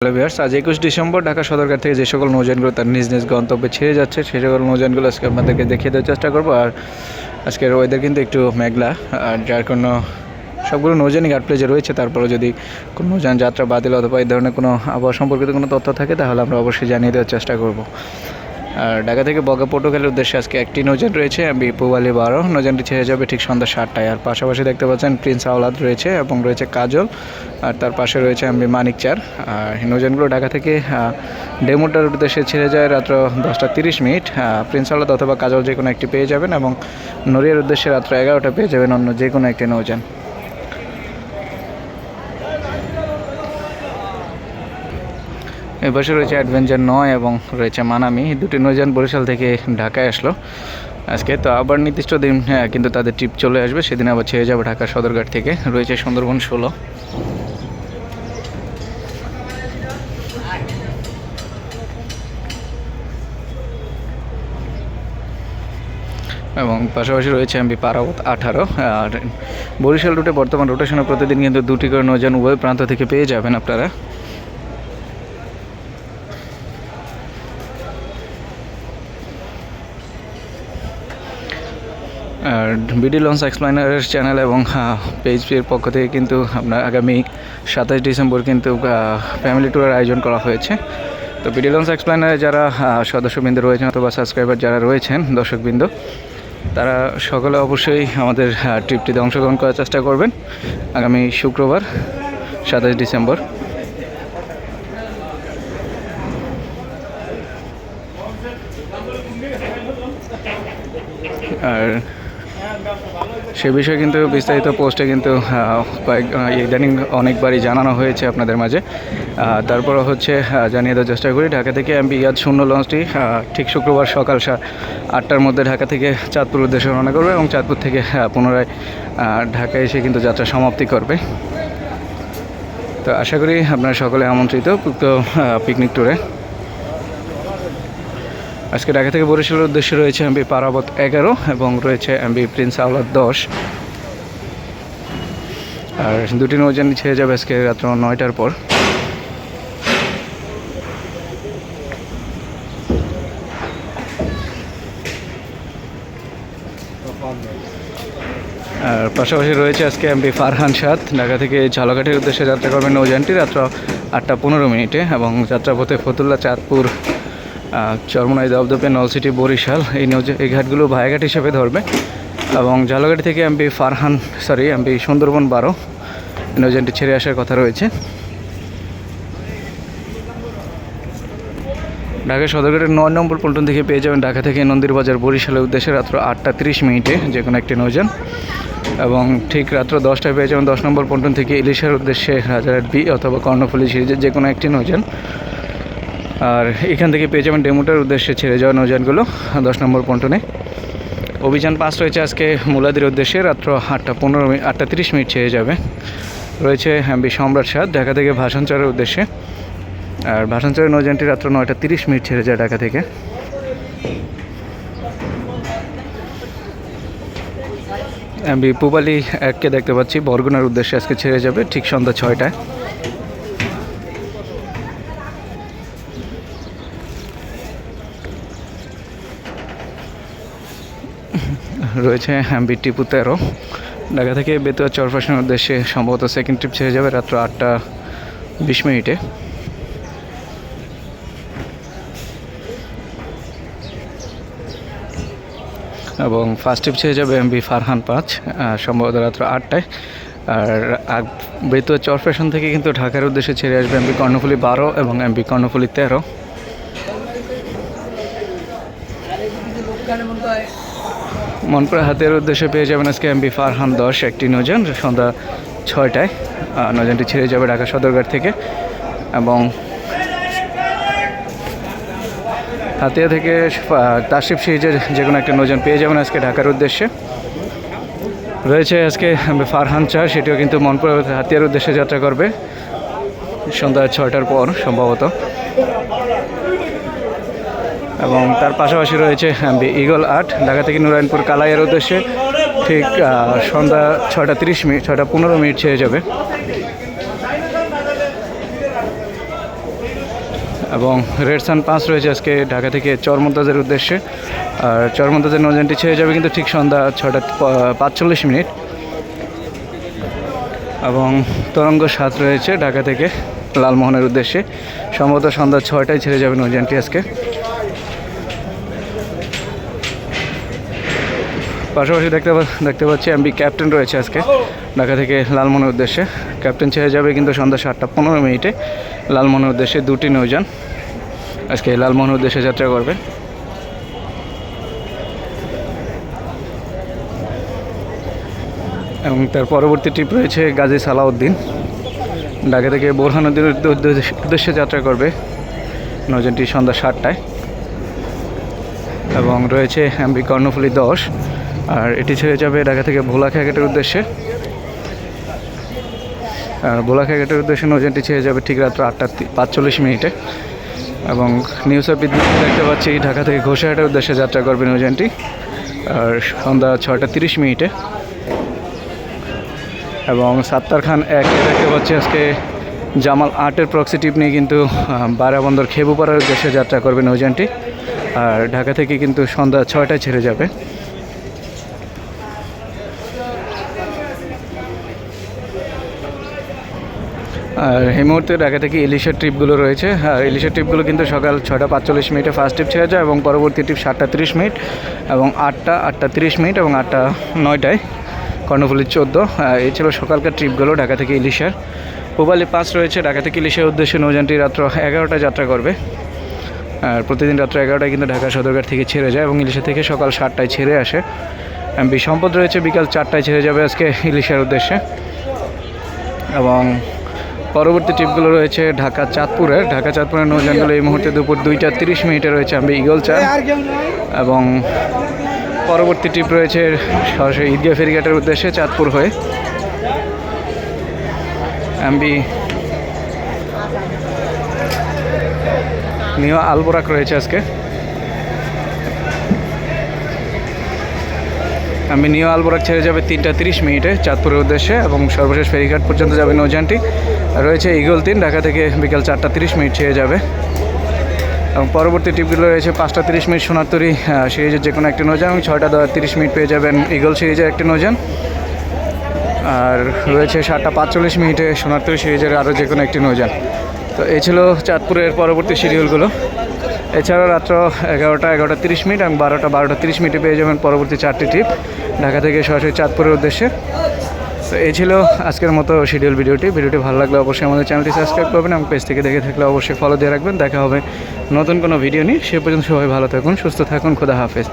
Hello viewers আজ একুশ December, Dhaka Sadarghat থেকে যে সকল নৌজানগুলো তার নিজ নিজ গন্তব্যে ছেড়ে যাচ্ছে সেই সকল নৌজানগুলো আজকে আপনাদেরকে দেখিয়ে দেওয়ার চেষ্টা করব। আর আজকের ওয়েদার কিন্তু একটু মেঘলা, আর যার কোনো সবগুলো নৌজানি গার্ড প্লেজে রয়েছে তারপরে যদি কোনো নৌজান যাত্রা বাতিল অথবা এই ধরনের কোনো আবহাওয়া সম্পর্কিত কোনো তথ্য থাকে, তাহলে আমরা অবশ্যই জানিয়ে দেওয়ার চেষ্টা করব। আর ঢাকা থেকে বগা পটুখালের উদ্দেশ্যে আজকে একটি নৌযান রয়েছে আমি পুবালি বারো। নৌযানটি ছেড়ে যাবে ঠিক সন্ধ্যা সাতটায়। আর পাশাপাশি দেখতে পাচ্ছেন প্রিন্স আওলাদ রয়েছে এবং রয়েছে কাজল। আর তার পাশে রয়েছে আমি মানিকচার আর এই নৌযানগুলো ঢাকা থেকে ডেমোটার উদ্দেশ্যে ছেড়ে যায় রাত্র দশটা তিরিশ মিনিট। প্রিন্স আওলাদ অথবা কাজল যে কোনো একটি পেয়ে যাবেন এবং নড়িয়ার উদ্দেশ্যে রাত্র এগারোটা পেয়ে যাবেন অন্য যে কোনো একটি নৌযান। এই পাশে রয়েছে অ্যাডভেঞ্চার নয় এবং রয়েছে মানামি দুটি নৌযান বরিশাল থেকে ঢাকায় আসলো। আজকে তো আবার নির্দিষ্ট দিন হ্যাঁ কিন্তু তাদের ট্রিপ চলে আসবে। সেদিন আবার ছেড়ে যাবে ঢাকা সদরঘাট থেকে। রয়েছে সুন্দরবন ষোলো। এবং পাশাপাশি রয়েছে এমবি পারাবত আঠারো। আর বরিশাল রুটে বর্তমান রোটেশনে প্রতিদিন কিন্তু দুটি করে নৌযান উভয় প্রান্ত থেকে পেয়ে যাবেন আপনারা। বিডি লঞ্চ এক্সপ্লাইনারের চ্যানেল এবং পেজ এর পক্ষ থেকে কিন্তু আপনার আগামী সাতাশ ডিসেম্বর কিন্তু ফ্যামিলি ট্যুরের আয়োজন করা হয়েছে। তো বিডি লঞ্চ এক্সপ্লাইনারে যারা সদস্যবৃন্দ রয়েছেন অথবা সাবস্ক্রাইবার যারা রয়েছেন, দর্শকবৃন্দ, তারা সকলে অবশ্যই আমাদের ট্রিপটিতে অংশগ্রহণ করার চেষ্টা করবেন আগামী শুক্রবার, সাতাশ ডিসেম্বর। আর সে বিষয়ে কিন্তু বিস্তারিত পোস্টে কিন্তু কয়েক ইদানিং অনেকবারই জানানো হয়েছে আপনাদের মাঝে। তারপরে হচ্ছে জানিয়ে দেওয়ার চেষ্টা করি, ঢাকা থেকে এমবি ইয়াদ শূন্য লঞ্চটি ঠিক শুক্রবার সকাল আটটার মধ্যে ঢাকা থেকে চাঁদপুর উদ্দেশ্যে রওনা করবে এবং চাঁদপুর থেকে পুনরায় ঢাকায় এসে কিন্তু যাত্রা সমাপ্তি করবে। তো আশা করি আপনারা সকলে আমন্ত্রিত পিকনিক ট্যুরে আজকে ঢাকা থেকে বরিশালের উদ্দেশ্যে রয়েছে এমবি পারাবত এগারো এবং রয়েছে এমবি প্রিন্স আওলাদ দশ। আর দুটি নৌযান ছেড়ে যাবে আজকে রাত্র নয়টার পর। আর পাশাপাশি রয়েছে আজকে এমপি ফারহান সাদ। ঢাকা থেকে ঝালকাঠির উদ্দেশ্যে যাত্রা করবেন নৌযানটি রাত্র আটটা পনেরো মিনিটে এবং যাত্রাপথে ফতুল্লা চাঁদপুর চরমনাই দপদপে নলসিটি বরিশাল, এই এই ঘাটগুলো ভায়াঘাট হিসেবে ধরবে। এবং ঝালকাঠি থেকে MP Farhan sorry MP Sundarban বারো এই নৌযানটি ছেড়ে আসার কথা রয়েছে। ঢাকা সদরঘাটের নয় নম্বর পল্টন থেকে পেয়ে যাবেন ঢাকা থেকে নন্দীর বাজার বরিশালের উদ্দেশ্যে রাত্র আটটা তিরিশ মিনিটে যে কোনো একটি নৌযান এবং ঠিক রাত্র দশটায় পেয়ে যাবেন দশ নম্বর পল্টন থেকে ইলিশের উদ্দেশ্যে রাজারহাট বি অথবা কর্ণফুলি সিরিজের যে কোনো একটি নৌযান আর এখান থেকে পেয়ে যাবেন ডেমোটার উদ্দেশ্যে ছেড়ে যাওয়া নৌযানগুলো দশ নম্বর পন্টনে। অভিযান পাস রয়েছে আজকে মুলাদির উদ্দেশ্যে, রাত্র আটটা পনেরো মিনিট আটটা তিরিশ মিনিট ছেড়ে যাবে। রয়েছে এমবি সম্রাট সাদ ঢাকা থেকে ভাষণচরের উদ্দেশ্যে। আর ভাষণচরের নৌযানটি রাত্র নয়টা তিরিশ মিনিট ছেড়ে যায় ঢাকা থেকে। এমবি পুবালি এককে দেখতে পাচ্ছি, বরগুনার উদ্দেশ্যে আজকে ছেড়ে যাবে, ঠিক সন্ধ্যা ছয়টায়। রয়েছে এমবি টিপু তেরো ঢাকা থেকে বেতুয়া চরফাশনের উদ্দেশ্যে সম্ভবত সেকেন্ড ট্রিপ ছেড়ে যাবে রাত্র আটটা বিশ মিনিটে। এবং ফার্স্ট ট্রিপ ছেড়ে যাবে এমবি ফারহান পাঁচ সম্ভবত রাত্র আটটায়। আর বেতুয়া চরফ্যাশন থেকে কিন্তু ঢাকার উদ্দেশ্যে ছেড়ে আসবে এমবি কর্ণফুলি বারো এবং এমবি কর্ণফুলি তেরো। মনপুরা হাতের উদ্দেশ্যে পেয়ে যাবেন আজকে এমবি ফারহান দশ একটি নৌযান সন্ধ্যা ছয়টায় আহ, নৌযানটি ছেড়ে যাবে ঢাকা সদরঘাট থেকে এবং হাতিয়া থেকে তাশিফ সিরিজের যে কোনো একটা নৌযান পেয়ে যাবেন আজকে ঢাকার উদ্দেশ্যে। রয়েছে আজকে ফারহান চা সেটিও কিন্তু মনপুরা হাতিয়ার উদ্দেশ্যে যাত্রা করবে সন্ধ্যা ছয়টার পর সম্ভবত। এবং তার পাশাপাশি রয়েছে ইগল আট ঢাকা থেকে নুরায়ণপুর কালাইয়ের উদ্দেশ্যে ঠিক সন্ধ্যা ছটা তিরিশ মিনিট ছটা পনেরো মিনিট ছেড়ে যাবে। এবং রেড সান পাঁচ রয়েছে আজকে ঢাকা থেকে চরমন্তাজের উদ্দেশ্যে। আর চরমন্তাজের নৌযানটি ছেড়ে যাবে কিন্তু ঠিক সন্ধ্যা ছটা পাঁচচল্লিশ মিনিট। এবং তরঙ্গ সাত রয়েছে ঢাকা থেকে লালমোহনের উদ্দেশ্যে। সম্ভবত সন্ধ্যা ছয়টায় ছেড়ে যাবে নৌযানটি আজকে। পাশাপাশি দেখতে দেখতে পাচ্ছি এমবি ক্যাপ্টেন রয়েছে আজকে ঢাকা থেকে লালমোহনের উদ্দেশ্যে। ক্যাপ্টেন ছেড়ে যাবে কিন্তু সন্ধ্যা সাতটা পনেরো মিনিটে লালমোহনের উদ্দেশ্যে দুটি নৌযান আজকে লালমোহনের উদ্দেশ্যে যাত্রা করবে। এবং তার পরবর্তী ট্রিপ রয়েছে গাজী সালাউদ্দিন। ঢাকা থেকে বোরহান বোরহানুদ্দিন উদ্দেশ্যে যাত্রা করবে নৌযানটি সন্ধ্যা সাতটায়। এবং রয়েছে এমবি কর্ণফুলি দশ। আর এটি ছেড়ে যাবে ঢাকা থেকে ভোলা ঘাটের উদ্দেশ্যে। আর ভোলা ঘাটের উদ্দেশ্যে নৌযানটি ছেড়ে যাবে ঠিক রাত্র আটটা পাঁচচল্লিশ মিনিটে। এবং নিউজ বিদ্যুৎ দেখতে পাচ্ছি ঢাকা থেকে ঘোষাহাটের উদ্দেশ্যে যাত্রা করবে নৌযানটি। আর সন্ধ্যা ছয়টা তিরিশ মিনিটে। এবং সাত্তার খান এক দেখতে পাচ্ছি আজকে জামাল আটের প্রক্সিটিভ নিয়ে কিন্তু বারাবন্দর খেবুপাড়ার উদ্দেশ্যে যাত্রা করবে নৌযানটি। আর ঢাকা থেকে কিন্তু সন্ধ্যা ছয়টায় ছেড়ে যাবে। আর এই মুহূর্তে ঢাকা থেকে ইলিশের ট্রিপগুলো রয়েছে। আর ইলিশের ট্রিপগুলো কিন্তু সকাল ছটা পাঁচচল্লিশ মিনিটে ফার্স্ট ট্রিপ ছেড়ে যায় এবং পরবর্তী ট্রিপ সাতটা তিরিশ মিনিট এবং আটটা আটটা তিরিশ মিনিট এবং আটটা নয়টায় কর্ণফুলি চোদ্দ। এই ছিল সকালকার ট্রিপগুলো ঢাকা থেকে ইলিশার। পোবালি পাস রয়েছে, ঢাকা থেকে ইলিশের উদ্দেশ্যে নৌযানটি রাত্র এগারোটায় যাত্রা করবে। আর প্রতিদিন রাত্র এগারোটায় কিন্তু ঢাকা সদরঘাট থেকে ছেড়ে যায় এবং ইলিশা থেকে সকাল সাতটায় ছেড়ে আসে। এমবি সম্পদ রয়েছে, বিকাল চারটায় ছেড়ে যাবে আজকে ইলিশার উদ্দেশ্যে। এবং পরবর্তী ট্রিপগুলো রয়েছে ঢাকা চাঁদপুরের ঢাকা চাঁদপুরের নৌযানগুলো এই মুহূর্তে দুপুর দুইটা তিরিশ মিনিটে রয়েছে আমি ইগল চা এবং পরবর্তী ট্রিপ রয়েছে সরাসরি ঈদগাহ ফেরিঘাটের উদ্দেশ্যে চাঁদপুর হয়ে। এমবি নিও আলবোরাক রয়েছে আজকে। আমি নিউ আলবোরাক ছেড়ে যাবে তিনটা তিরিশ মিনিটে চাঁদপুরের উদ্দেশ্যে এবং সর্বশেষ ফেরিঘাট পর্যন্ত যাবে নৌযানটি। রয়েছে ইগল তিন, ঢাকা থেকে বিকাল চারটা তিরিশ মিনিট ছেড়ে যাবে। এবং পরবর্তী টিপগুলো রয়েছে পাঁচটা তিরিশ মিনিট সোনারতরি সিরিজের যে কোনো একটি নৌযান এবং ছয়টা তিরিশ মিনিট পেয়ে যাবেন ইগল সিরিজের একটি নৌযান। আর রয়েছে সাতটা পাঁচচল্লিশ মিনিটে সোনারতরি সিরিজের আরও যে কোনো একটি নৌযান। তো এই ছিল চাঁদপুরের পরবর্তী শিডিউলগুলো এছাড়াও রাত্র এগারোটা এগারোটা তিরিশ মিনিট এবং বারোটা বারোটা তিরিশ মিনিটে পেয়ে যাবেন পরবর্তী চারটি ট্রিপ ঢাকা থেকে সরাসরি চাঁদপুরের উদ্দেশ্যে। তো এই ছিল আজকের মতো শিডিউল ভিডিওটি। ভিডিওটি ভালো লাগলে অবশ্যই আমাদের চ্যানেলটি সাবস্ক্রাইব করবেন এবং পেজ থেকে দেখে থাকলে অবশ্যই ফলো দিয়ে রাখবেন। দেখা হবে নতুন কোনো ভিডিও নিয়ে। সে পর্যন্ত সবাই ভালো থাকুন, সুস্থ থাকুন। খোদা হাফেজ।